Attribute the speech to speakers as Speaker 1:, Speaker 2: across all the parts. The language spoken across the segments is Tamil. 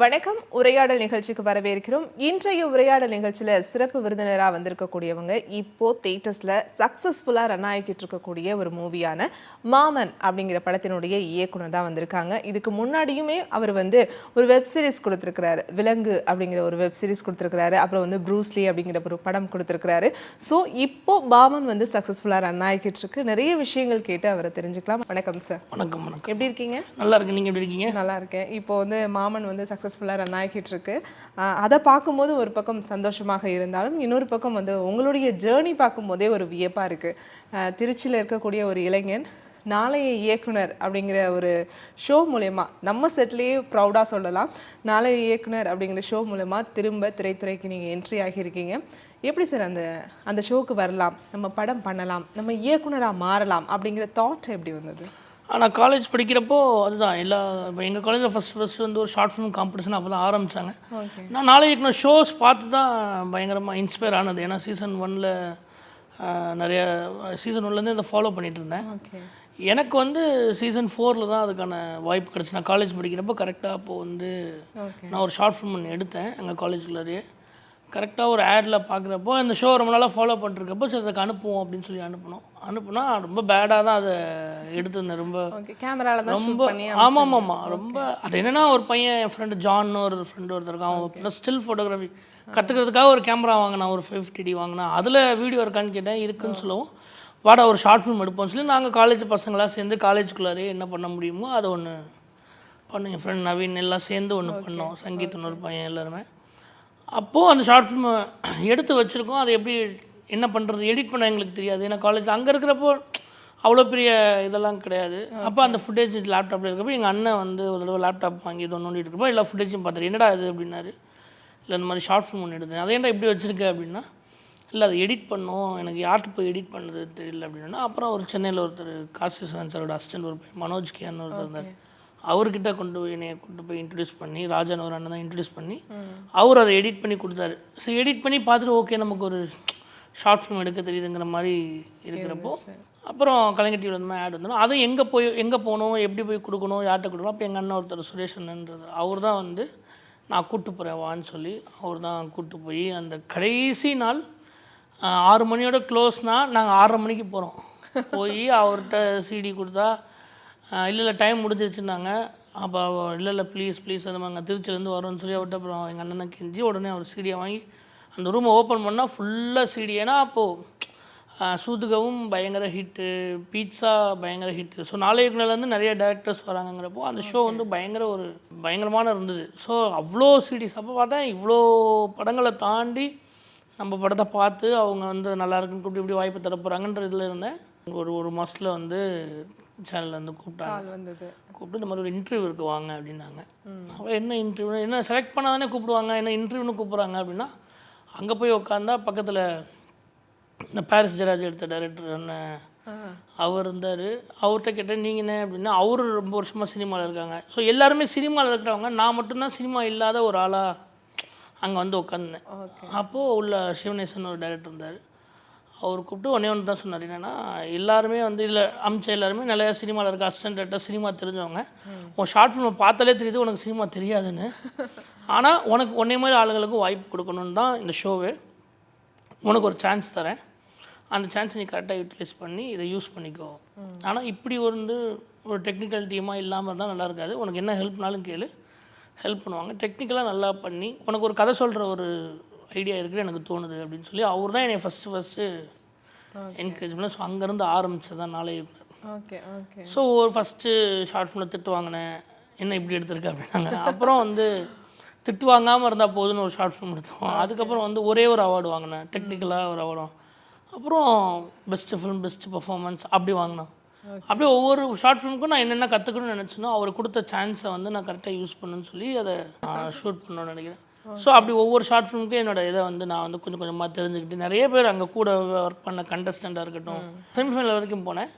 Speaker 1: வணக்கம். உரையாடல் நிகழ்ச்சிக்கு வரவேற்கிறோம். இன்றைய உரையாடல் நிகழ்ச்சியில சிறப்பு விருந்தினரா வந்திருக்கக்கூடியவங்க இப்போ தேட்டர்ஸ்ல சக்சஸ்ஃபுல்லா ரன் ஆகிக்கிட்டு இருக்கக்கூடிய ஒரு மூவியான மாமன் அப்படிங்கிற படத்தினுடைய இயக்குனர் தான் வந்திருக்காங்க. இதுக்கு முன்னாடியுமே அவர் வந்து ஒரு வெப் சீரிஸ் கொடுத்திருக்கிறாரு. விலங்கு அப்படிங்கிற ஒரு வெப் சீரிஸ் கொடுத்திருக்கிறாரு. அப்புறம் வந்து ப்ரூஸ்லி அப்படிங்கிற ஒரு படம் கொடுத்திருக்கிறாரு. ஸோ இப்போ மாமன் வந்து சக்சஸ்ஃபுல்லா ரன் ஆகிக்கிட்டு இருக்கு. நிறைய விஷயங்கள் கேட்டு அவரை தெரிஞ்சுக்கலாம். வணக்கம் சார்
Speaker 2: வணக்கம் வணக்கம்.
Speaker 1: எப்படி இருக்கீங்க?
Speaker 2: நல்லா இருக்கு நீங்கள் எப்படி இருக்கீங்க?
Speaker 1: நல்லா இருக்கேன். இப்போ வந்து மாமன் வந்து சக்ஸஸ்ஃபுல்லாக ரன் ஆகிட்டு இருக்கு அதை பார்க்கும்போது ஒரு பக்கம் சந்தோஷமாக இருந்தாலும் இன்னொரு பக்கம் வந்து உங்களுடைய ஜேர்னி பார்க்கும்போதே ஒரு வியப்பாக இருக்குது திருச்சியில் இருக்கக்கூடிய ஒரு இளைஞன் நாளைய இயக்குனர் அப்படிங்கிற ஒரு ஷோ மூலயமா நம்ம செட்லேயே ப்ரௌடாக சொல்லலாம். நாளைய இயக்குனர் அப்படிங்கிற ஷோ மூலயமா திரும்ப திரைத்துறைக்கு நீங்கள் என்ட்ரி ஆகியிருக்கீங்க. எப்படி சார் அந்த அந்த ஷோவுக்கு வரலாம்? நம்ம படம் பண்ணலாம். நம்ம இயக்குனராக மாறலாம் அப்படிங்கிற தாட் எப்படி வந்தது?
Speaker 2: ஆனால் காலேஜ் படிக்கிறப்போ அதுதான். எல்லா இப்போ எங்கள் காலேஜில் ஃபஸ்ட் ஃபஸ்ட்டு வந்து ஒரு ஷார்ட் ஃபிலிம் காம்படிஷன் அப்போ தான் ஆரம்பித்தாங்க நான் நாளைக்கு நான் ஷோஸ் பார்த்து தான் பயங்கரமாக இன்ஸ்பயர் ஆனது. ஏன்னா சீசன் ஒனில் நிறைய சீசன் ஒன்லேருந்து இதை ஃபாலோ பண்ணிட்டு இருந்தேன். எனக்கு வந்து சீசன் ஃபோரில் தான் அதுக்கான வாய்ப்பு கிடச்சி. நான் காலேஜ் படிக்கிறப்போ கரெக்டாக அப்போது வந்து நான் ஒரு ஷார்ட் ஃபிலிம் ஒன்று எடுத்தேன். எங்கள் காலேஜ்குள்ளேயே கரெக்டாக ஒரு ஆடில் பார்க்குறப்போ இந்த ஷோ ரொம்ப நாளாக ஃபாலோ பண்ணிருக்கப்போ சரி அதுக்கு அனுப்புவோம் அப்படின்னு சொல்லி அனுப்பினோம். அனுப்புனா ரொம்ப பேடாக தான் அதை எடுத்திருந்தேன். ரொம்ப
Speaker 1: தான்
Speaker 2: ரொம்ப
Speaker 1: பண்ணி
Speaker 2: ஆமாம் ஆமாம் ரொம்ப அது என்னன்னா ஒரு பையன் என் ஃப்ரெண்டு ஜான் ஒரு ஃப்ரெண்டு ஒருத்தர் இருக்கான். அவன் ஸ்டில் ஃபோட்டோகிராஃபி கற்றுக்கிறதுக்காக ஒரு கேமரா வாங்கினான் ஒரு ஃபிஃப்டி டி வாங்கினான். அதில் வீடியோ இருக்கான்னு கேட்டேன் இருக்குன்னு சொல்லவும் வாடா ஒரு ஷார்ட் ஃபிலிம் எடுப்போம்னு சொல்லி நாங்கள் காலேஜ் பசங்களாக சேர்ந்து காலேஜுக்குள்ளாரே என்ன பண்ண முடியுமோ அதை ஒன்று பண்ணோம். என் ஃப்ரெண்ட் நவீன் எல்லாம் சேர்ந்து ஒன்று பண்ணோம். சங்கீதன் ஒரு பையன் எல்லாருமே. அப்போது அந்த ஷார்ட் ஃபிலிமை எடுத்து வச்சுருக்கோம். அதை எப்படி என்ன பண்ணுறது எடிட் பண்ண எங்களுக்கு தெரியாது. ஏன்னா காலேஜ் அங்கே இருக்கிறப்போ அவ்வளோ பெரிய இதெல்லாம் கிடையாது. அப்போ அந்த ஃபுட்டேஜ் லேப்டாப்பில் இருக்கப்போ எங்கள் அண்ணன் வந்து ஒரு தடவை லேப்டாப் வாங்கி இதை நோண்டிட்டு இருக்கப்போ எல்லா ஃபுட்டேஜும் பார்த்துட்டு என்னடா இது? அப்படின்னாரு. இல்லை இந்த மாதிரி ஷார்ட் ஃபிலிம் ஒன்று எடுத்தேன். அதை ஏன்டா இப்படி வச்சுருக்க? அப்படின்னா இல்லை அதை எடிட் பண்ணோம். எனக்கு யார்கிட்ட போய் எடிட் பண்ணது தெரியல. அப்படின்னா அப்புறம் ஒரு சென்னையில் ஒருத்தர் காசி சாரோட அசிஸ்டன்ட் ஒரு பையன் மனோஜ் கேன்னு ஒருத்தர் இருந்தார். அவர்கிட்ட கொண்டு போய் என்னைய கொண்டு போய் இன்ட்ரடியூஸ் பண்ணி ராஜன் ஒரு அண்ணன் தான் இன்ட்ரடியூஸ் பண்ணி அவர் அதை எடிட் பண்ணி கொடுத்தாரு. ஸோ எடிட் பண்ணி பார்த்துட்டு ஓகே நமக்கு ஒரு ஷார்ட் ஃபிலிம் எடுக்க தெரியுதுங்கிற மாதிரி இருக்கிறப்போ அப்புறம் கலைஞர் டிவியில் மாதிரி ஆட் வந்தோம் அதுவும் எங்கே போய் எங்கே போகணும் எப்படி போய் கொடுக்கணும் யார்கிட்ட கொடுக்கணும் அப்போ எங்கள் அண்ணன் ஒருத்தர் சுரேஷ் அண்ணன்றது அவர் தான் வந்து நான் கூப்பிட்டு போகிறேன் வான்னு சொல்லி அவர் தான் கூப்பிட்டு போய் அந்த கடைசி நாள் ஆறு மணியோட க்ளோஸ்னால் நாங்கள் ஆறரை மணிக்கு போகிறோம் போய் அவர்கிட்ட சிடி கொடுத்தா இல்லை இல்லை டைம் முடிஞ்சிருச்சுன்னாங்க. அப்போ இல்லை இல்லை ப்ளீஸ் ப்ளீஸ் அந்த மாதிரி திருச்சிலேருந்து வரோம்னு சொல்லி அவர்கிட்ட அப்புறம் எங்கள் அண்ணன் தான் கெஞ்சி உடனே அவர் சீடியை வாங்கி அந்த ரூமை ஓப்பன் பண்ணால் ஃபுல்லாக சிடி ஏன்னா அப்போது சூதுகவும் பயங்கர ஹிட்டு பீட்சா பயங்கர ஹிட்டு ஸோ நாளைக்குலேருந்து நிறைய டேரக்டர்ஸ் வராங்கங்கிறப்போ அந்த ஷோ வந்து பயங்கர ஒரு பயங்கரமான இருந்தது. ஸோ அவ்வளோ சீடிஸ் அப்போ பார்த்தா இவ்வளோ படங்களை தாண்டி நம்ம படத்தை பார்த்து அவங்க வந்து நல்லா இருக்குன்னு கூப்பிட்டு இப்படி வாய்ப்பு தர போகிறாங்கன்ற இதில் இருந்தேன். ஒரு ஒரு மாதத்தில் வந்து சேனலில் வந்து கூப்பிட்டாங்க.
Speaker 1: வந்தது.
Speaker 2: கூப்பிட்டு இந்த மாதிரி ஒரு இன்டர்வியூ இருக்கு வாங்க அப்படின்னாங்க. அப்போ என்ன இன்டர்வியூ என்ன செலக்ட் பண்ணால் தானே கூப்பிடுவாங்க என்ன இன்டர்வியூன்னு கூப்பிட்றாங்க அப்படின்னா அங்கே போய் உட்காந்தா பக்கத்தில் இந்த பாரிஸ் ஜெராஜ் எடுத்த டைரக்டர்
Speaker 1: ஆ.
Speaker 2: அவர் இருந்தார். அவர்கிட்ட கேட்டேன் நீங்கள் என்ன? அப்படின்னா அவர் ரொம்ப வருஷமாக சினிமாவில் இருக்காங்க. ஸோ எல்லாருமே சினிமாவில் இருக்கிறவங்க நான் மட்டும்தான் சினிமா இல்லாத ஒரு ஆளாக அங்கே வந்து உட்காந்தேன் அப்போது உள்ள சிவனேசன் ஒரு டைரக்டர் இருந்தார். அவர் கூப்பிட்டு ஒன்றே ஒன்று தான் சொன்னார். என்னென்னா எல்லாருமே வந்து இதில் அமிச்ச எல்லாருமே நிறைய சினிமாவில் இருக்க அசிஸ்டன்ட் டேரக்டர் சினிமா தெரிஞ்சவங்க. உன் ஷார்ட் ஃபிலிமை பார்த்தாலே தெரியுது உனக்கு சினிமா தெரியாதுன்னு. ஆனால் உனக்கு ஒன்றே மாதிரி ஆளுங்களுக்கு வாய்ப்பு கொடுக்கணுன்னு தான் இந்த ஷோவே உனக்கு ஒரு சான்ஸ் தரேன். அந்த சான்ஸ் நீ கரெக்டாக யூட்டிலைஸ் பண்ணி இதை யூஸ் பண்ணிக்கோ. ஆனால் இப்படி வந்து ஒரு டெக்னிக்கல் டீமாக இல்லாமல் இருந்தால் நல்லா இருக்காது. உனக்கு என்ன ஹெல்ப்னாலும் கேளு. ஹெல்ப் பண்ணுவாங்க. டெக்னிக்கலாக நல்லா பண்ணி உனக்கு ஒரு கதை சொல்கிற ஒரு ஐடியா இருக்குது எனக்கு தோணுது அப்படின்னு சொல்லி அவர் தான் என்னை ஃபஸ்ட்டு ஃபஸ்ட்டு என்கரேஜ் பண்ண ஸோ அங்கேருந்து ஆரம்பிச்சது தான் நாளை.
Speaker 1: ஓகே ஓகே
Speaker 2: ஸோ ஒரு ஃபஸ்ட்டு ஷார்ட் ஃபிலிமில் திட்டு வாங்கினேன். என்ன இப்படி எடுத்திருக்க அப்படின்னாங்க. அப்புறம் வந்து திட்டு வாங்காமல் இருந்தால் போதுன்னு ஒரு ஷார்ட் ஃபிலிம் எடுத்தோம். அதுக்கப்புறம் வந்து ஒரே ஒரு அவார்டு வாங்கினேன். டெக்னிக்கலாக ஒரு அவார்டும் அப்புறம் பெஸ்ட்டு ஃபிலிம் பெஸ்ட்டு பர்ஃபார்மன்ஸ் அப்படி வாங்கினேன் அப்படியே ஒவ்வொரு ஷார்ட் ஃபிலிமுக்கும் நான் என்னென்ன கற்றுக்கணும்னு நினச்சனோ அவர் கொடுத்த சான்ஸை வந்து நான் கரெக்டாக யூஸ் பண்ணணும்னு சொல்லி அதை ஷூட் பண்ணணும்னு நினைக்கிறேன். ஸோ அப்படி ஒவ்வொரு ஷார்ட் ஃபிலிமுக்கும் என்னோட இதை வந்து நான் வந்து கொஞ்சம் கொஞ்சமாக தெரிஞ்சுக்கிட்டு நிறைய பேர் அங்கே கூட ஒர்க் பண்ண கண்டஸ்டண்ட்டாக இருக்கட்டும். செமிஃபைனல் வரைக்கும் போனேன்.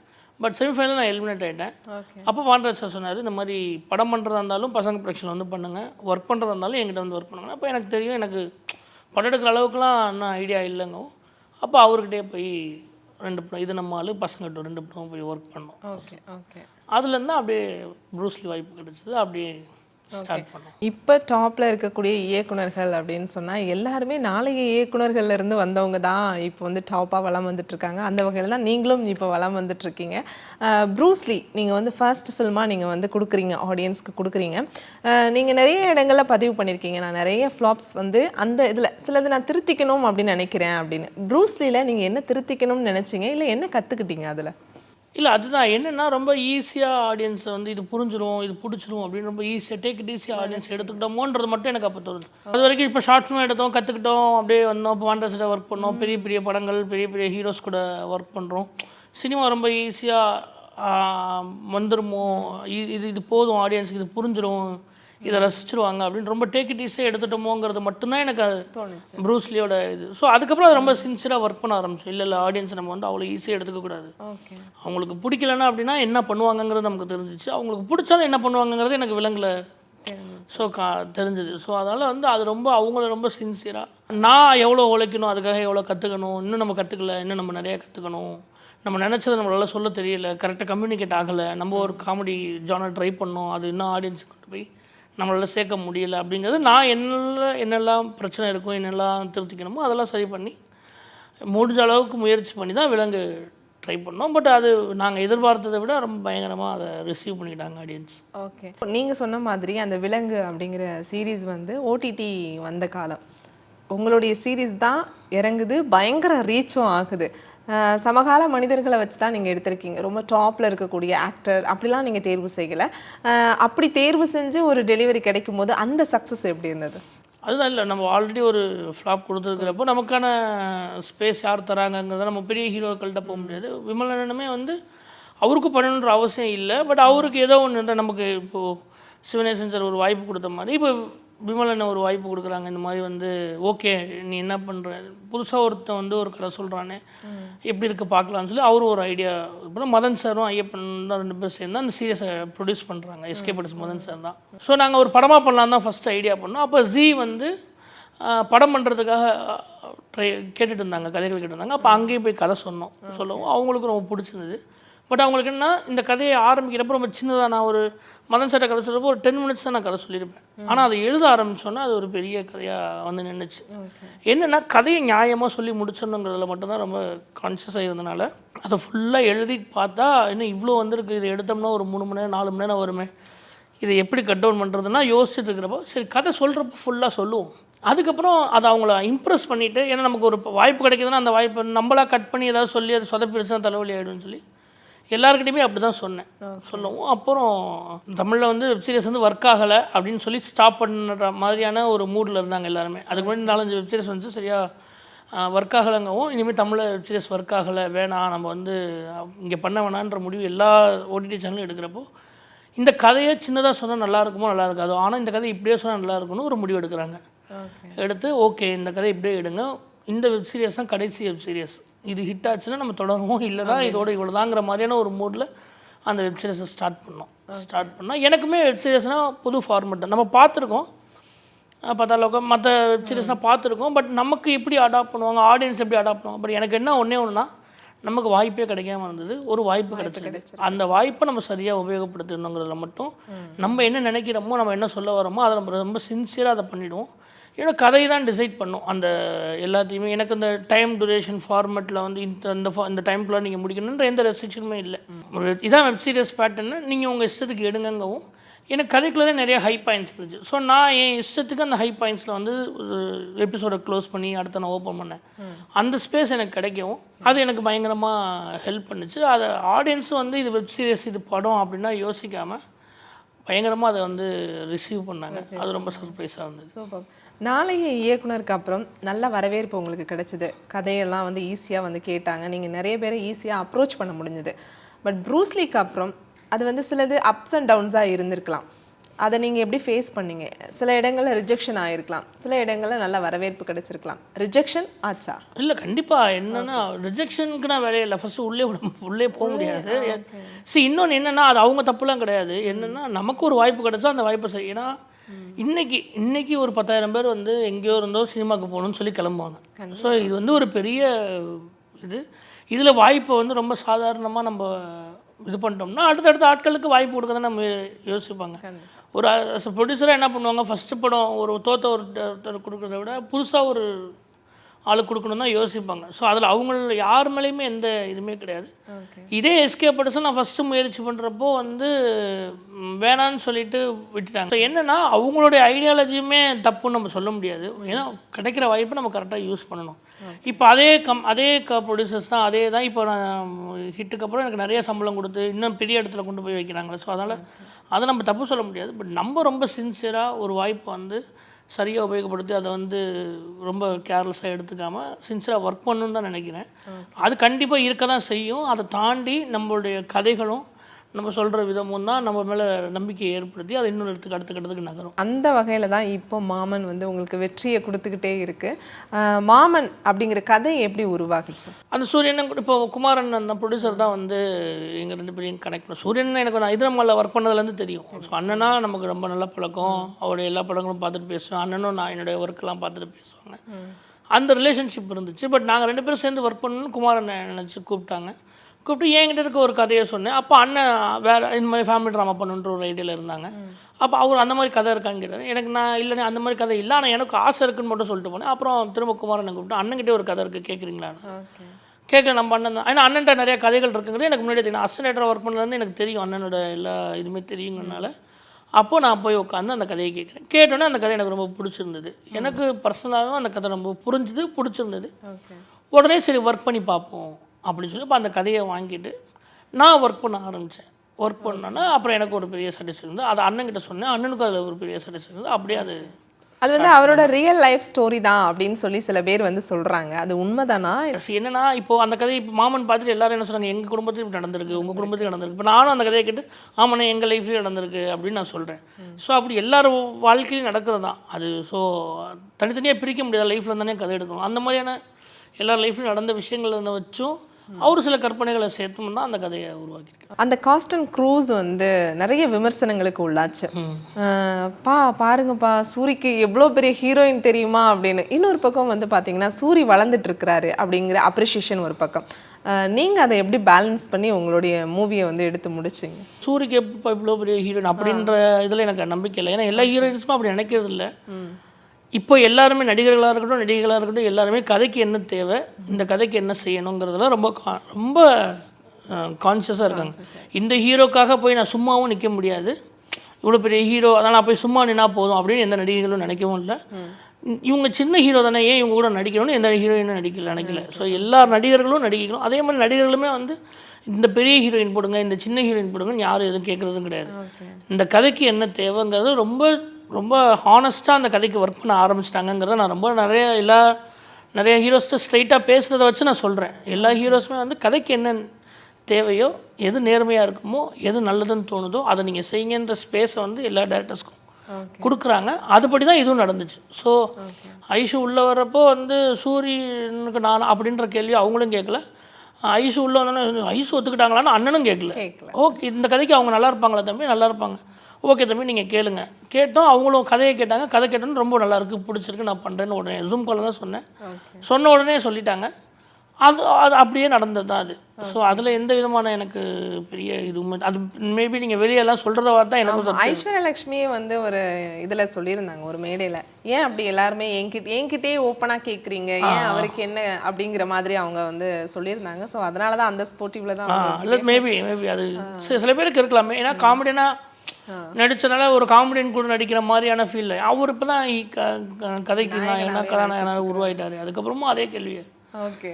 Speaker 2: பட் செமிஃபைனல் நான் எலிமினேட் ஆகிட்டேன் அப்போ பாண்டராஜ் சார் சொன்னார் இந்த மாதிரி படம் பண்ணுறதா இருந்தாலும் பசங்க ப்ரொடக்ஷன் வந்து பண்ணுங்கள் ஒர்க் பண்ணுறதா இருந்தாலும் என்கிட்ட வந்து ஒர்க் பண்ணுங்க. அப்போ எனக்கு தெரியும் எனக்கு படம் எடுக்கிற அளவுக்குலாம் இன்னும் ஐடியா இல்லைங்க. அப்போ அவர்கிட்டயே போய் ரெண்டு படம் இது நம்ம ஆளு பசங்கள்கிட்ட ரெண்டு படம் போய் ஒர்க் பண்ணோம்.
Speaker 1: ஓகே ஓகே
Speaker 2: அதுலேருந்து அப்படியே ப்ரூஸ்லி வாய்ப்பு கிடச்சிது. அப்படியே ஸ்டார்ட் பண்ணோம்.
Speaker 1: இப்போ டாப்ல இருக்கக்கூடிய இயக்குனர்கள் அப்படின்னு சொன்னா எல்லாருமே நாளைய இயக்குனர்கள்ல இருந்து வந்தவங்க தான் இப்போ வந்து டாப்பா வளம் வந்துட்டு இருக்காங்க. அந்த வகையில் தான் நீங்களும் இப்போ வளம் வந்துட்டு இருக்கீங்க. அஹ் ப்ரூஸ்லி நீங்க வந்து ஃபர்ஸ்ட் ஃபில்மா நீங்க வந்து கொடுக்குறீங்க ஆடியன்ஸ்க்கு கொடுக்குறீங்க. அஹ் நீங்க நிறைய இடங்கள்ல பதிவு பண்ணியிருக்கீங்க நான் நிறைய ஃப்ளாப்ஸ் வந்து அந்த இதுல சிலது நான் திருத்திக்கணும் அப்படின்னு நினைக்கிறேன் அப்படின்னு. ப்ரூஸ்லில நீங்க என்ன திருத்திக்கணும்னு நினைச்சீங்க? இல்லை என்ன கத்துக்கிட்டீங்க அதுல?
Speaker 2: இல்லை அதுதான். என்னென்னா ரொம்ப ஈஸியாக ஆடியன்ஸை வந்து இது புரிஞ்சிரும் இது பிடிச்சிரும் அப்படின்னு ரொம்ப ஈஸியாக டேக் இட் ஈஸியாக ஆடியன்ஸ் எடுத்துக்கிட்டோமோன்றது மட்டும் எனக்கு அப்போ தோணுது. அது வரைக்கும் இப்போ ஷார்ட் ஃபிலிம் எடுத்தோம் கற்றுக்கிட்டோம் அப்படியே வந்தோம் இப்போ வாண்டர்ஸில் ஒர்க் பண்ணோம் பெரிய பெரிய படங்கள் பெரிய பெரிய ஹீரோஸ் கூட ஒர்க் பண்ணுறோம் சினிமா ரொம்ப ஈஸியாக வந்துருமோ? இது இது போதும் ஆடியன்ஸுக்கு இது புரிஞ்சிரும். இதை ரசிச்சிருவாங்க அப்படின்னு ரொம்ப டேக் இட் ஈஸியாக எடுத்துட்டோமோங்கிறது மட்டும்தான் எனக்கு அது
Speaker 1: தோணுச்சு.
Speaker 2: ப்ரூஸ்லியோட இது. ஸோ அதுக்கப்புறம் அது ரொம்ப சின்சியராக ஒர்க் பண்ண ஆரம்பிச்சோம். இல்லை இல்லை ஆடியன்ஸ் நம்ம வந்து அவ்வளோ ஈஸியாக எடுத்துக்கக்கூடாது அவங்களுக்கு பிடிக்கலன்னா அப்படின்னா என்ன பண்ணுவாங்கங்கிறது நமக்கு தெரிஞ்சிச்சு. அவங்களுக்கு பிடிச்சாலும் என்ன பண்ணுவாங்கங்கிறது எனக்கு விலங்குல ஸோ கா தெரிஞ்சது. ஸோ அதனால் வந்து அது ரொம்ப அவங்கள ரொம்ப சின்சியராக நான் எவ்வளோ உழைக்கணும் அதுக்காக எவ்வளோ கற்றுக்கணும் இன்னும் நம்ம கற்றுக்கல இன்னும் நம்ம நிறைய கற்றுக்கணும் நம்ம நினச்சதை நம்மளால சொல்ல தெரியல கரெக்டாக கம்யூனிகேட் ஆகலை நம்ம ஒரு காமெடி ஜானர் ட்ரை பண்ணோம் அது இன்னும் ஆடியன்ஸ் கொண்டு போய் நம்மளால் சேர்க்க முடியல அப்படிங்கிறது நான் என்னெல்லாம் என்னெல்லாம் பிரச்சனை இருக்கும் என்னெல்லாம் திருத்திக்கணுமோ அதெல்லாம் சரி பண்ணி முடிஞ்ச அளவுக்கு முயற்சி பண்ணி தான் விலங்கு ட்ரை பண்ணோம். பட் அது நாங்கள் எதிர்பார்த்ததை விட ரொம்ப பயங்கரமாக அதை ரிசீவ் பண்ணிக்கிட்டாங்க ஆடியன்ஸ்
Speaker 1: ஓகே நீங்கள் சொன்ன மாதிரி அந்த விலங்கு அப்படிங்கிற சீரீஸ் வந்து ஓடிடி வந்த காலம். உங்களுடைய சீரீஸ் தான் இறங்குது பயங்கர ரீச்சும் ஆகுது. சமகால மனிதர்களை வச்சு தான் நீங்கள் எடுத்திருக்கீங்க. ரொம்ப டாப்பில் இருக்கக்கூடிய ஆக்டர் அப்படிலாம் நீங்கள் தேர்வு செய்யலை. அப்படி தேர்வு செஞ்சு ஒரு டெலிவரி கிடைக்கும் போது அந்த சக்ஸஸ் எப்படி இருந்தது?
Speaker 2: அதுதான் இல்லை நம்ம ஆல்ரெடி ஒரு ஃப்ளாப் கொடுத்துருக்கிறப்போ நமக்கான ஸ்பேஸ் யார் தராங்கங்கிறத நம்ம பெரிய ஹீரோக்கள்கிட்ட போக முடியாது. விமலனமே வந்து அவருக்கு பண்ணணுன்ற அவசியம் இல்லை பட் அவருக்கு ஏதோ ஒன்று இருந்தால் நமக்கு இப்போது சிவநேசன் சார் ஒரு வாய்ப்பு கொடுத்த மாதிரி. இப்போ விமலனை ஒரு வாய்ப்பு கொடுக்குறாங்க. இந்த மாதிரி வந்து ஓகே நீ என்ன பண்ணுற புதுசாக ஒருத்தன் வந்து ஒரு கதை சொல்கிறானே எப்படி இருக்கு பார்க்கலாம்னு சொல்லி அவரும் ஒரு ஐடியா அப்புறம் மதன் சாரும் ஐயப்பன் தான் ரெண்டு பேரும் சேர்ந்து அந்த சீரியஸை ப்ரொடியூஸ் பண்ணுறாங்க எஸ்கே படஸ் மதன் சார் தான். ஸோ நாங்கள் ஒரு படமாக பண்ணலாம் தான் ஃபஸ்ட்டு ஐடியா பண்ணோம். அப்போ ஜி வந்து படம் பண்ணுறதுக்காக ட்ரை கேட்டுட்டு இருந்தாங்க கதைகள் கேட்டு இருந்தாங்க. அப்போ அங்கேயே போய் கதை சொன்னோம். சொல்லவும் அவங்களுக்கும் ரொம்ப பிடிச்சிருந்தது. பட் அவங்களுக்கு என்ன இந்த கதையை ஆரம்பிக்கிறப்ப ரொம்ப சின்னதாக நான் ஒரு மதன் சட்டை கதை சொல்கிறப்போ ஒரு டென் மினிட்ஸ் தான் நான் கதை சொல்லியிருப்பேன். ஆனால் அதை எழுத ஆரம்பிச்சோன்னா அது ஒரு பெரிய கதையாக வந்து நின்றுச்சு என்னென்னா கதையை நியாயமாக சொல்லி முடிச்சிடணுங்கிறதுல மட்டும்தான் ரொம்ப கான்ஷியஸாக இருந்தனால அதை ஃபுல்லாக எழுதி பார்த்தா இன்னும் இவ்வளோ வந்திருக்கு இது எடுத்தோம்னா ஒரு மூணு மணி நேரம் நாலு மணி நேரம் வருமே. இதை எப்படி கட் டவுன் பண்ணுறதுன்னா யோசிச்சுட்டு இருக்கிறப்போ சரி கதை சொல்கிறப்ப ஃபுல்லாக சொல்லுவோம். அதுக்கப்புறம் அதை அவங்கள இம்ப்ரெஸ் பண்ணிவிட்டு ஏன்னா நமக்கு ஒரு வாய்ப்பு கிடைக்குதுன்னா அந்த வாய்ப்பை நம்மளா கட் பண்ணி ஏதாவது சொல்லி அதை சொதப்பிடுச்சுன்னா தலைவலி ஆகிடும்னு சொல்லி எல்லாருக்கிட்டையுமே அப்படி தான் சொன்னேன் சொல்லவும் அப்புறம் தமிழில் வந்து வெப் சீரிஸ் வந்து ஒர்க் ஆகலை அப்படின்னு சொல்லி ஸ்டாப் பண்ணுற மாதிரியான ஒரு மூடில் இருந்தாங்க எல்லாருமே. அதுக்கு முன்னாடி நாலஞ்சு வெப் சீரிஸ் வந்து சரியாக ஒர்க் ஆகலைங்கவும் இனிமேல் தமிழில் வெப் சீரிஸ் ஒர்க் ஆகலை வேணாம் நம்ம வந்து இங்கே பண்ண வேணான்ற முடிவு எல்லா ஓடிடி சேனலும் எடுக்கிறப்போ இந்த கதையை சின்னதாக சொன்னால் நல்லா இருக்குமோ நல்லா இருக்காதோ ஆனால் இந்த கதை இப்படியே சொன்னால் நல்லா இருக்கும்னு ஒரு முடிவு எடுக்கிறாங்க. எடுத்து ஓகே இந்த கதை இப்படியே எடுங்க. இந்த வெப் சீரிஸ் தான் கடைசி வெப் சீரிஸ் இது ஹிட் ஆச்சுன்னா நம்ம தொடருவோம். இல்லைனா இதோட இவ்வளோதாங்கிற மாதிரியான ஒரு மூடில் அந்த வெப் சீரிஸை ஸ்டார்ட் பண்ணோம். ஸ்டார்ட் பண்ணால் எனக்குமே வெப் சீரிஸ்னால் புது ஃபார்மெட் தான் நம்ம பார்த்துருக்கோம். பார்த்தாலும் மற்ற வெப் சீரிஸ்லாம் பார்த்துருக்கோம். பட் நமக்கு எப்படி அடாப்ட் பண்ணுவாங்க? ஆடியன்ஸ் எப்படி அடாப்ட் பண்ணுவாங்க? பட் எனக்கு என்ன ஒன்றே ஒன்றுனா நமக்கு வாய்ப்பே கிடைக்காம இருந்தது. ஒரு வாய்ப்பு கிடைச்சிருக்கு. அந்த வாய்ப்பை நம்ம சரியாக உபயோகப்படுத்தணுங்கிறதுல மட்டும் நம்ம என்ன நினைக்கிறோமோ நம்ம என்ன சொல்ல வரோமோ அதை நம்ம ரொம்ப சின்சியராக அதை பண்ணிவிடுவோம் ஏன்னா கதை தான் டிசைட் பண்ணும். அந்த எல்லாத்தையுமே எனக்கு இந்த டைம் duration ஃபார்மெட்டில் வந்து இந்த இந்த இந்த டைம்குள்ளே நீங்கள் முடிக்கணுன்ற எந்த ரெஸ்ட்ரிக்ஷனுமே இல்லை. ஒரு இதான் வெப் சீரிஸ் பேட்டர்னு நீங்கள் உங்கள் இஷ்டத்துக்கு எடுங்கங்கவும் எனக்கு கதைக்குள்ளே நிறைய ஹை பாயிண்ட்ஸ் இருந்துச்சு. ஸோ நான் என் இஷ்டத்துக்கு அந்த ஹை பாயிண்ட்ஸில் வந்து ஒரு எபிசோடை க்ளோஸ் பண்ணி அடுத்த நான் ஓப்பன் பண்ணேன். அந்த ஸ்பேஸ் எனக்கு கிடைக்கவும் அது எனக்கு பயங்கரமாக ஹெல்ப் பண்ணுச்சு. அதை ஆடியன்ஸும் வந்து இது வெப் சீரிஸ் இது படம் அப்படின்னா யோசிக்காமல் பயங்கரமாக அதை வந்து ரிசீவ் பண்ணாங்க. அது ரொம்ப சர்ப்ரைஸாக இருந்தது.
Speaker 1: சூப்பர் நாளைய இயக்குனருக்கு அப்புறம் நல்ல வரவேற்பு உங்களுக்கு கிடைச்சது. கதையெல்லாம் வந்து ஈஸியாக வந்து கேட்டாங்க. நீங்கள் நிறைய பேரை ஈஸியாக அப்ரோச் பண்ண முடிஞ்சது. பட் ப்ரூஸ்லிக்கு அப்புறம் அது வந்து சிலது அப்ஸ் அண்ட் டவுன்ஸாக இருந்திருக்கலாம். அதை நீங்கள் எப்படி ஃபேஸ் பண்ணீங்க? சில இடங்களில் ரிஜெக்ஷன் ஆகிருக்கலாம் சில இடங்களில் நல்ல வரவேற்பு கிடைச்சிருக்கலாம். ரிஜெக்ஷன் ஆச்சா?
Speaker 2: இல்லை கண்டிப்பாக என்னன்னா ரிஜெக்ஷனுக்கு நான் வேலையே இல்லை. ஃபஸ்ட்டு உள்ளே உள்ளே போக முடியாது. சரி இன்னொன்று என்னென்னா அது அவங்க தப்புலாம் கிடையாது. என்னென்னா நமக்கு ஒரு வாய்ப்பு கிடைச்சா அந்த வாய்ப்பை சரி. ஏன்னா இன்னைக்கு இன்னைக்கு ஒரு பத்தாயிரம் பேர் வந்து எங்கேயோ இருந்தோ சினிமாவுக்கு போகணும்னு சொல்லி கிளம்புவாங்க. ஸோ இது வந்து ஒரு பெரிய இது. இதில் வாய்ப்பை வந்து ரொம்ப சாதாரணமாக நம்ம இது பண்ணிட்டோம்னா அடுத்தடுத்த ஆட்களுக்கு வாய்ப்பு கொடுக்க தான் நம்ம யோசிப்பாங்க. ஒரு ப்ரொடியூசராக என்ன பண்ணுவாங்க? ஃபஸ்ட்டு படம் ஒரு தோத்த ஒரு ஒருத்தர் கொடுக்குறத விட புதுசாக ஒரு ஆளுக்கு கொடுக்கணும் தான் யோசிப்பாங்க. ஸோ அதில் அவங்க யார் மேலேயுமே எந்த இதுவுமே கிடையாது. இதே எஸ்கே படத்தில் நான் ஃபஸ்ட்டு முயற்சி பண்ணுறப்போ வந்து வேணான்னு சொல்லிட்டு விட்டுட்டாங்க. ஸோ என்னென்னா அவங்களுடைய ஐடியாலஜியுமே தப்புன்னு நம்ம சொல்ல முடியாது. ஏன்னா கிடைக்கிற வாய்ப்பை நம்ம கரெக்டாக யூஸ் பண்ணணும். இப்போ அதே கம் அதே க ப்ரொடியூசர்ஸ் தான் அதே தான் இப்போ நான் ஹிட்டுக்கு அப்புறம் எனக்கு நிறைய சம்பளம் கொடுத்து இன்னும் பெரிய இடத்துல கொண்டு போய் வைக்கிறாங்க. ஸோ அதனால் அதை நம்ம தப்பு சொல்ல முடியாது. பட் நம்ம ரொம்ப சின்சியராக ஒரு வாய்ப்பை வந்து சரியாக உபயோகப்படுத்தி அதை வந்து ரொம்ப கேர்லெஸ்ஸாக எடுத்துக்காமல் சின்சியராக ஒர்க் பண்ணணும்னு தான் நினைக்கிறேன். அது கண்டிப்பாக இருக்க தான் செய்யும். அதை தாண்டி நம்மளுடைய கதைகளும் நம்ம சொல்கிற விதமும் தான் நம்ம மேலே நம்பிக்கையை ஏற்படுத்தி அதை இன்னொரு இடத்துக்கு அடுத்த கட்டத்துக்கு நகரும்.
Speaker 1: அந்த வகையில் தான் இப்போ மாமன் வந்து உங்களுக்கு வெற்றியை கொடுத்துக்கிட்டே இருக்கு. அஹ் மாமன் அப்படிங்கிற கதை எப்படி உருவாகுச்சு?
Speaker 2: அந்த சூரியன் இப்போ குமாரன் அந்த ப்ரொடியூசர் தான் வந்து எங்கள் ரெண்டு பேரையும் கனெக்ட் பண்ண சூரியன் எனக்கு நான் ஹைதராபாத்தில் ஒர்க் பண்ணதுலேருந்து தெரியும். ஸோ அண்ணனா நமக்கு ரொம்ப நல்ல பழக்கம். அவருடைய எல்லா படங்களும் பார்த்துட்டு பேசுவேன். அண்ணனும் நான் என்னுடைய ஒர்க்கெலாம் பார்த்துட்டு பேசுவாங்க. அந்த ரிலேஷன்ஷிப் இருந்துச்சு. பட் நாங்கள் ரெண்டு பேரும் சேர்ந்து ஒர்க் பண்ணணும்னு குமாரன் நினச்சி கூப்பிட்டாங்க. கூப்பிட்டு என்கிட்ட இருக்க ஒரு கதையை சொன்னேன். அப்போ அண்ணன் வேறு இந்த மாதிரி ஃபேமிலி ட்ராமா பண்ணுன்ற ஒரு ஐடியாவில் இருந்தாங்க. அப்போ அவர் அந்த மாதிரி கதை இருக்கான்னு கேட்டார். எனக்கு நான் இல்லைண்ணே அந்த மாதிரி கதை இல்லை ஆனால் எனக்கு ஆசை இருக்குன்னு மட்டும் சொல்லிட்டு போனேன். அப்புறம் திரும்ப குமாரனை கூப்பிட்டு அண்ணன்கிட்ட ஒரு கதை இருக்குது கேட்குறீங்களான்னு
Speaker 1: ஓகே.
Speaker 2: கேட்க நம்ம அண்ணன் தான். ஏன்னா அண்ணன்ட்ட நிறைய கதைகள் இருக்குங்கிறது எனக்கு முன்னாடி தெரியும். அசனேட்டர் ஒர்க் பண்ணதுலேருந்து எனக்கு தெரியும் அண்ணனோட எல்லா இதுவுமே தெரியுங்கனால அப்போ நான் போய் உட்காந்து அந்த கதையை கேட்குறேன். கேட்டோன்னே அந்த கதை எனக்கு ரொம்ப பிடிச்சிருந்தது. எனக்கு பர்சனலாகவும் அந்த கதை ரொம்ப புரிஞ்சுது பிடிச்சிருந்தது. உடனே சரி ஒர்க் பண்ணி பார்ப்போம். அப்படின்னு சொல்லி இப்போ அந்த கதையை வாங்கிட்டு நான் ஒர்க் பண்ண ஆரம்பித்தேன் ஒர்க் பண்ணோன்னா அப்புறம் எனக்கு ஒரு பெரிய சாட்டிஸ்ஃபேக்ஷன் இருந்தது. அது அண்ணன்கிட்ட சொன்னேன். அண்ணனுக்கு அதில் ஒரு பெரிய சாட்டிஸ்ஃபேக்ஷன் இருந்தது. அப்படியே அது
Speaker 1: அது வந்து அவரோட ரியல் லைஃப் ஸ்டோரி தான் அப்படின்னு சொல்லி சில பேர் வந்து சொல்றாங்க. அது உண்மைதானா?
Speaker 2: என்னன்னா இப்போ அந்த கதை இப்போ மாமன் பார்த்துட்டு எல்லாரும் என்ன சொன்னாங்க? எங்கள் குடும்பத்தில் இப்படி நடந்திருக்கு. உங்கள் குடும்பத்தில் நடந்திருக்கு. இப்போ நானும் அந்த கதையை கேட்டு ஆமாண்ணே எங்கள் லைஃப்லேயும் நடந்திருக்கு. அப்படின்னு நான் சொல்கிறேன் ஸோ அப்படி எல்லாரும் வாழ்க்கையிலும் நடக்கிறது தான். அது ஸோ தனித்தனியாக பிரிக்க முடியாது லைஃப்பில் தானே கதை எடுக்கணும். அந்த மாதிரியான எல்லார் லைஃப்லையும் நடந்த விஷயங்கள் இருந்த வச்சும் அவர் சில கற்பனைகளை சேர்த்தோம்னா அந்த கதையை உருவாக்கியிருக்கேன்
Speaker 1: அந்த காஸ்டன் க்ரூஸ் வந்து நிறைய விமர்சனங்களுக்கு உள்ளாச்சு. பா பாருங்கப்பா சூரிக்கு எவ்வளோ பெரிய ஹீரோயின் தெரியுமா அப்படின்னு. இன்னொரு பக்கம் வந்து பார்த்தீங்கன்னா சூரி வளர்ந்துட்டு இருக்கிறாரு அப்படிங்கிற அப்ரிஷியேஷன் ஒரு பக்கம். அஹ் நீங்க அதை எப்படி பேலன்ஸ் பண்ணி உங்களுடைய மூவியை வந்து எடுத்து முடிச்சிங்க?
Speaker 2: சூரிக்கு எப்போ இவ்வளோ பெரிய ஹீரோயின் அப்படின்ற இதில் எனக்கு நம்பிக்கை இல்லை. ஏன்னா எல்லா ஹீரோயின்ஸுமே அப்படி நினைக்கிறது இல்லை இப்போ எல்லாருமே நடிகர்களாக இருக்கட்டும் நடிகைகளாக இருக்கட்டும் எல்லாருமே கதைக்கு என்ன தேவை இந்த கதைக்கு என்ன செய்யணுங்கிறதுல ரொம்ப கா- ரொம்ப கான்ஷியஸாக இருக்காங்க. இந்த ஹீரோக்காக போய் நான் சும்மாவும் நிற்க முடியாது. இவ்வளோ பெரிய ஹீரோ அதனால் நான் போய் சும்மா நின்னா போதும் அப்படின்னு எந்த நடிகைகளும் நினைக்கவும் இல்லை. இவங்க சின்ன ஹீரோ தானே ஏன் இவங்க கூட நடிக்கணும்னு எந்த ஹீரோயினும் நடிக்கல நினைக்கல. ஸோ எல்லா நடிகர்களும் நடிக்கணும். அதே மாதிரி நடிகர்களுமே வந்து இந்த பெரிய ஹீரோயின் போடுங்க இந்த சின்ன ஹீரோயின் போடுங்கன்னு யாரும் எதுவும் கேட்குறதும் கிடையாது. இந்த கதைக்கு என்ன தேவைங்கிறது ரொம்ப ரொம்ப ஹானஸ்ட்டாக அந்த கதைக்கு ஒர்க் பண்ண ஆரம்பிச்சிட்டாங்கங்கிறத நான் ரொம்ப நிறைய எல்லா நிறைய ஹீரோஸ்ட்டு ஸ்ட்ரைட்டாக பேசுகிறத வச்சு நான் சொல்கிறேன் எல்லா ஹீரோஸுமே வந்து கதைக்கு என்ன தேவையோ எது நேர்மையாக இருக்குமோ எது நல்லதுன்னு தோணுதோ அதை நீங்கள் செய்யுங்கன்ற ஸ்பேஸை வந்து எல்லா டேரக்டர்ஸ்க்கும் கொடுக்குறாங்க. அதுபடி தான் இதுவும் நடந்துச்சு. ஸோ ஐஷு உள்ளே வர்றப்போ வந்து சூரியனுக்கு நான் அப்படின்ற கேள்வி அவங்களும் கேட்கல. ஐஷு உள்ள வந்தோன்னே ஐஷு ஒத்துக்கிட்டாங்களான்னு அண்ணனும் கேட்கல. ஓகே இந்த கதைக்கு அவங்க நல்லா இருப்பாங்களா தம்பி? நல்லா இருப்பாங்க. ஓகே தம்பி நீங்கள் கேளுங்க. கேட்டோம் அவங்களும் கதையை கேட்டாங்க. கதை கேட்டோன்னு ரொம்ப நல்லா இருக்கு பிடிச்சிருக்கு நான் பண்ணுறேன்னு உடனே ஜூம் காலில் தான் சொன்னேன். சொன்ன உடனே சொல்லிட்டாங்க. அது அது அப்படியே நடந்தது தான் அது. ஸோ அதில் எந்த விதமான எனக்கு பெரிய இதுவுமே அது மேபி நீங்கள் வெளியெல்லாம் சொல்கிறத தான் எனக்கு
Speaker 1: ஐஸ்வர்யா லட்சுமியே வந்து ஒரு இதுல சொல்லியிருந்தாங்க ஒரு மேடையில. ஏன் அப்படி எல்லாருமே என்கிட்ட என்கிட்டயே ஓப்பனா கேக்குறீங்க? ஏன் அவருக்கு என்ன அப்படிங்கிற மாதிரி அவங்க வந்து சொல்லியிருந்தாங்க. ஸோ அதனால தான் அந்த ஸ்போர்ட்டிவ்ல தான்
Speaker 2: இல்லை மேபி மேபி அது சில பேருக்கு இருக்கலாமே. ஏன்னா காமெடினா நடிச்சனால ஒரு காமெடியன் கூட நடிக்கிற மாதிரியான ஃபீல் அவர் இப்போ தான் கதைக்கு நாயகனா கதாநாயகனாக உருவாயிட்டாரு. அதுக்கப்புறமும் அதே கேள்வியை.
Speaker 1: ஓகே.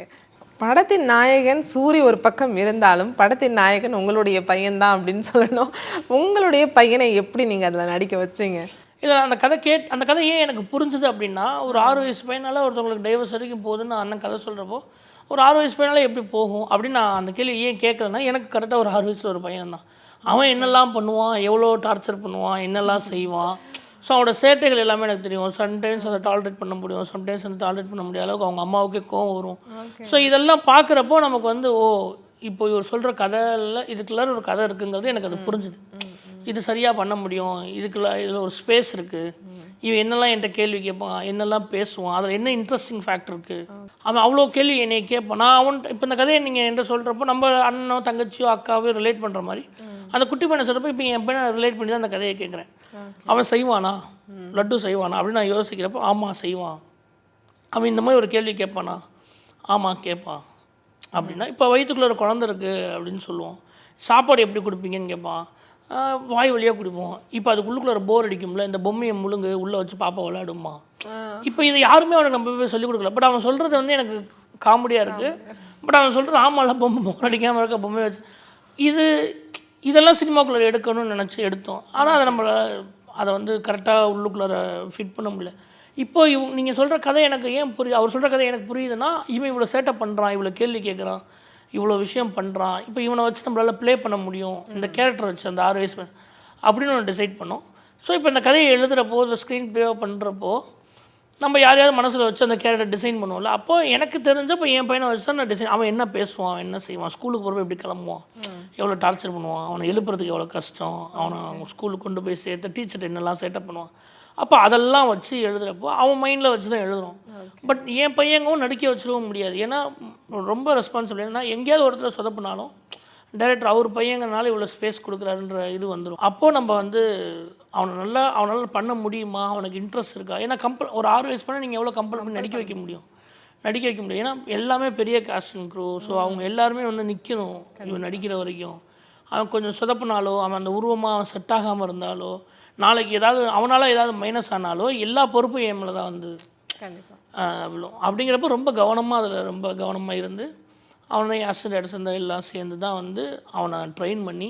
Speaker 1: படத்தின் நாயகன் சூரி ஒரு பக்கம் இருந்தாலும் படத்தின் நாயகன் உங்களுடைய பையன்தான் அப்படின்னு சொல்லணும். உங்களுடைய பையனை எப்படி நீங்க அதுல நடிக்க வச்சீங்க?
Speaker 2: இல்லை அந்த கதை கேட் அந்த கதை ஏன் எனக்கு புரிஞ்சுது அப்படின்னா ஒரு ஆறு வயசு பையனால ஒருத்தவங்களுக்கு டைவர்ஸ் வரைக்கும் போகுதுன்னு அண்ணன் கதை சொல்கிறப்போ ஒரு ஆறு வயசு பையனால எப்படி போகும் அப்படின்னு நான் அந்த கேள்வி ஏன் கேட்குறேன்னா எனக்கு கரெக்டாக ஒரு ஆறு வயசில் ஒரு பையன் தான். அவன் என்னெல்லாம் பண்ணுவான் எவ்வளோ டார்ச்சர் பண்ணுவான் என்னெல்லாம் செய்வான். ஸோ அவனோட சேட்டைகள் எல்லாமே எனக்கு தெரியும். சம்டைம்ஸ் அதை டாலரேட் பண்ண முடியும். சம்டைம்ஸ் வந்து டாலரேட் பண்ண முடியாத அளவுக்கு அவங்க அம்மாவுக்கே கோவம் வரும். ஸோ இதெல்லாம் பார்க்குறப்போ நமக்கு வந்து ஓ இப்போ இவர் சொல்கிற கதையில் இதுக்குள்ளார ஒரு கதை இருக்குங்கிறது எனக்கு அது புரிஞ்சுது. இது சரியாக பண்ண முடியும். இதுக்குள்ள இதில் ஒரு ஸ்பேஸ் இருக்குது இவன் என்னெல்லாம் என்கிட்ட கேள்வி கேட்பான் என்னெல்லாம் பேசுவான் அதில் என்ன இன்ட்ரெஸ்டிங் ஃபேக்டர் இருக்குது அவன் அவ்வளோ கேள்வி என்னை கேட்பான். நான் அவன் இப்போ இந்த கதையை நீங்கள் என்கிட்ட சொல்கிறப்போ நம்ம அண்ணனோ தங்கச்சியோ அக்காவையோ ரிலேட் பண்ணுற மாதிரி அந்த குட்டி பையனை சொல்கிறப்போ இப்போ என் பையனை ரிலேட் பண்ணி தான் அந்த கதையை கேட்குறேன். அவன் செய்வானா? லட்டு செய்வானா? அப்படின்னு நான் யோசிக்கிறப்போ ஆமாம் செய்வான். அவன் இந்த மாதிரி ஒரு கேள்வி கேட்பானா? ஆமாம் கேட்பான். அப்படின்னா இப்போ வயிற்றுக்குள்ள ஒரு குழந்தை இருக்குது அப்படின்னு சொல்லுவோம். சாப்பாடு எப்படி கொடுப்பீங்கன்னு கேட்பான். வாய் வழியாக குடிப்போம். இப்போ அதுக்குள்ளுக்குள்ள ஒரு போர் அடிக்கும்ல இந்த பொம்மையை முழுங்கு உள்ளே வச்சு பாப்பா விளையாடுமா இப்போ இது யாருமே அவனுக்கு நம்ம போய் சொல்லிக் கொடுக்கல. பட் அவன் சொல்கிறது வந்து எனக்கு காமெடியாக இருக்குது பட் அவன் சொல்கிறது ஆமாம்ல பொம்மை போர் அடிக்காமல் இருக்க பொம்மை வச்சு. இது இதெல்லாம் சினிமாக்குள்ளே எடுக்கணும்னு நினச்சி எடுத்தோம். ஆனால் அதை நம்மளால் அதை வந்து கரெக்டாக உள்ளுக்குள்ளே ஃபிட் பண்ண முடியல. இப்போ இவ நீங்கள் சொல்கிற கதை எனக்கு ஏன் புரியுது? அவர் சொல்கிற கதை எனக்கு புரியுதுன்னா இவன் இவ்வளோ சேட்டை பண்ணுறான் இவ்வளோ கேள்வி கேட்குறான் இவ்வளோ விஷயம் பண்ணுறான் இப்போ இவனை வச்சு நம்மளால் ப்ளே பண்ண முடியும். இந்த கேரக்டர் வச்சு அந்த ஆறு வயசு அப்படின்னு ஒன்று டிசைட் பண்ணோம். ஸோ இப்போ இந்த கதையை எழுதுகிறப்போ இந்த ஸ்க்ரீன் ப்ளேவாக பண்ணுறப்போ நம்ம யாரையாவது மனசில் வச்சு அந்த கேரக்டர் டிசைன் பண்ணுவோம்ல அப்போ எனக்கு தெரிஞ்சப்போ என் பையனை வச்சு தான் நான் டிசைன் அவன் என்ன பேசுவான் என்ன செய்வான் ஸ்கூலுக்கு போகிறப்ப எப்படி கிளம்புவான் எவ்வளோ டார்ச்சர் பண்ணுவான் அவனை எழுப்புறதுக்கு எவ்வளோ கஷ்டம் அவனை அவங்க ஸ்கூலுக்கு கொண்டு போய் சேர்த்து டீச்சர் என்னெல்லாம் சேட்டப் பண்ணுவான். அப்போ அதெல்லாம் வச்சு எழுதுகிறப்போ அவன் மைண்டில் வச்சு தான் எழுதுறோம். பட் என் பையங்கவும் நடிக்க வச்சிடவும் முடியாது. ஏன்னா ரொம்ப ரெஸ்பான்சிபிள் ஏன்னா எங்கேயாவது ஒரு இடத்துல சொதப்பினாலும் டைரக்டர் அவர் பையங்கனால இவ்வளோ ஸ்பேஸ் கொடுக்குறாருன்ற இது வந்துடும் அப்போது நம்ம வந்து அவனை நல்லா அவனால் பண்ண முடியுமா? அவனுக்கு இன்ட்ரெஸ்ட் இருக்கா? ஏன்னா கம்பல் ஒரு ஆறு வயசு பண்ண நீங்கள் எவ்வளோ கம்பல் பண்ணி நடிக்க வைக்க முடியும்? நடிக்க வைக்க முடியும். ஏன்னா எல்லாமே பெரிய காஸ்டிங் க்ரூ ஸோ அவங்க எல்லாருமே வந்து நிற்கணும் இவன் நடிக்கிற வரைக்கும். அவன் கொஞ்சம் சொதப்புனாலோ அவன் அந்த உருவமாக அவன் செட் ஆகாமல் இருந்தாலோ நாளைக்கு ஏதாவது அவனால் ஏதாவது மைனஸ் ஆனாலோ எல்லா பொறுப்பும் என் மேலே தான் வந்து விழும். அப்படிங்கிறப்ப ரொம்ப கவனமாக அதில் ரொம்ப கவனமாக இருந்து அவனை அசண்ட் அடிசந்த எல்லாம் சேர்ந்து தான் வந்து அவனை ட்ரெயின் பண்ணி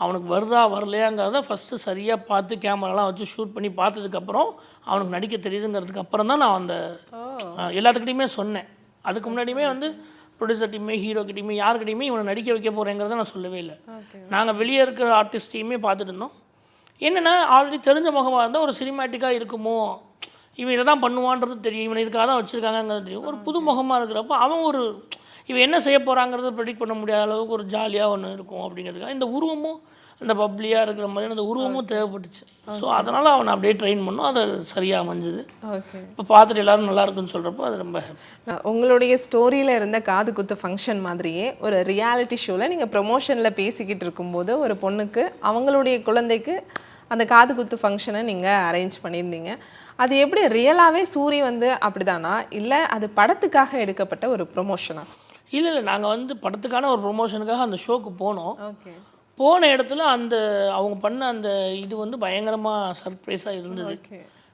Speaker 2: அவனுக்கு வருதா வரலையாங்கிறத ஃபஸ்ட்டு சரியாக பார்த்து கேமராலாம் வச்சு ஷூட் பண்ணி பார்த்ததுக்கப்புறம் அவனுக்கு நடிக்க தெரியுதுங்கிறதுக்கு அப்புறம் தான் நான் அந்த எல்லாத்துக்கிட்டையுமே சொன்னேன். அதுக்கு முன்னாடியுமே வந்து ப்ரொடியூசர் டீமே ஹீரோ கிட்டையுமே யாருக்கிட்டையுமே இவனை நடிக்க வைக்க போகிறேங்கிறத நான் சொல்லவே இல்லை. நாங்கள் வெளியே இருக்கிற ஆர்டிஸ்டையுமே பார்த்துட்டு இருந்தோம். என்னென்னா ஆல்ரெடி தெரிஞ்ச முகமாக இருந்தால் ஒரு சினிமேட்டிக்காக இருக்குமோ? இவன் இதை தான் பண்ணுவான்றது தெரியும். இவனை இதுக்காக தான் வச்சுருக்காங்கங்கிறது தெரியும். ஒரு புது முகமாக இருக்கிறப்போ அவன் ஒரு இவன் என்ன செய்ய போகிறாங்கிறத ப்ரெடிக்ட் பண்ண முடியாத அளவுக்கு ஒரு ஜாலியாக ஒன்று இருக்கும் அப்படிங்கிறதுக்காக இந்த உருவமும் இந்த பப்ளியாக இருக்கிற மாதிரி அந்த உருவமும் தேவைப்பட்டுச்சு. ஸோ அதனால் அவனை அப்படியே ட்ரெயின் பண்ணோம். அது சரியாக அமைஞ்சுது. இப்போ பார்த்துட்டு எல்லாரும் நல்லா இருக்குன்னு சொல்கிறப்போ அது ரொம்ப
Speaker 1: உங்களுடைய ஸ்டோரியில் இருந்த காது குத்து ஃபங்க்ஷன் மாதிரியே ஒரு ரியாலிட்டி ஷோவில் நீங்கள் ப்ரொமோஷனில் பேசிக்கிட்டு இருக்கும்போது ஒரு பொண்ணுக்கு அவங்களுடைய குழந்தைக்கு அந்த காது குத்து ஃபங்க்ஷனை நீங்கள் அரேஞ்ச் பண்ணியிருந்தீங்க. அது எப்படி ரியலாகவே சூரி வந்து அப்படிதானா? இல்லை அது படத்துக்காக எடுக்கப்பட்ட ஒரு ப்ரொமோஷனா
Speaker 2: இல்லை இல்லை நாங்கள் வந்து படத்துக்கான ஒரு ப்ரொமோஷனுக்காக அந்த ஷோக்கு போனோம். போன இடத்துல அந்த அவங்க பண்ண அந்த இது வந்து பயங்கரமாக சர்ப்ரைஸாக இருந்தது.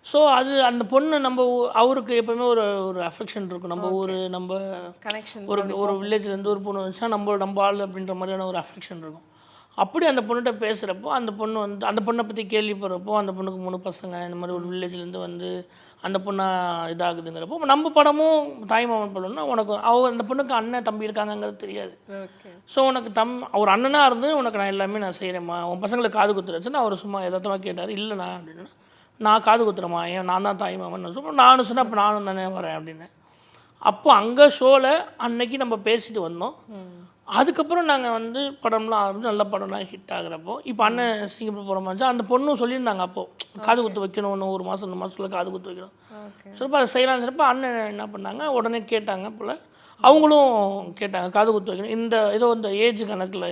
Speaker 2: ஸோ அது அந்த பொண்ணு நம்ம அவருக்கு எப்பவுமே ஒரு ஒரு அஃபெக்ஷன் இருக்கும். நம்ம ஊர் நம்ம
Speaker 1: கனெக்ஷன்
Speaker 2: ஒரு ஒரு வில்லேஜ்லேருந்து ஒரு பொண்ணு வந்துச்சுன்னா நம்ம நம்ம ஆள் அப்படின்ற மாதிரியான ஒரு அஃபெக்ஷன் இருக்கும். அப்படி அந்த பொண்ணுகிட்ட பேசுகிறப்போ அந்த பொண்ணு வந்து அந்த பொண்ணை பற்றி கேள்விப்படுறப்போ அந்த பொண்ணுக்கு மூணு பசங்க இந்த மாதிரி ஒரு வில்லேஜ்லேருந்து வந்து அந்த பொண்ணா இதாகுதுங்கிறப்போ நம்ம படமும் தாய்மாமன் படம்னா உனக்கு அவ அந்த பொண்ணுக்கு அண்ணன் தம்பி இருக்காங்கங்கிறது தெரியாது. ஸோ உனக்கு தம் அவர் அண்ணனாக இருந்து உனக்கு நான் எல்லாமே நான் செய்கிறேம்மா உன் பசங்களுக்கு காது குத்துறச்சுன்னு அவர் சும்மா எதார்த்தமாக கேட்டார் இல்லைண்ணா அப்படின்னு நான் காது குத்துறேம்மா ஏன்? நான் தான் தாய் மாமன். சொல்ல நானும் சொன்னேன் அப்போ நானும் தானே வரேன் அப்படின்னு அப்போ அங்கே ஷோவில் அன்னைக்கு நம்ம பேசிட்டு வந்தோம். அதுக்கப்புறம் நாங்கள் வந்து படம்லாம் ஆரம்பிச்சு நல்ல படம்லாம் ஹிட் ஆகுறப்போ இப்போ அண்ணன் சிங்கப்பூர் போகிற மாதிரி அந்த பொண்ணும் சொல்லியிருந்தாங்க அப்போது காது குத்து வைக்கணும் இன்னும் ஒரு மாதம் ரெண்டு மாதத்துல காது குத்து வைக்கணும். சொல்லிப்போ அதை செய்யலாம்னு சொல்லிப்போ அண்ணன் என்ன பண்ணாங்க உடனே கேட்டாங்க போல் அவங்களும் கேட்டாங்க காது குத்து வைக்கணும். இந்த ஏதோ இந்த ஏஜ் கணக்கில்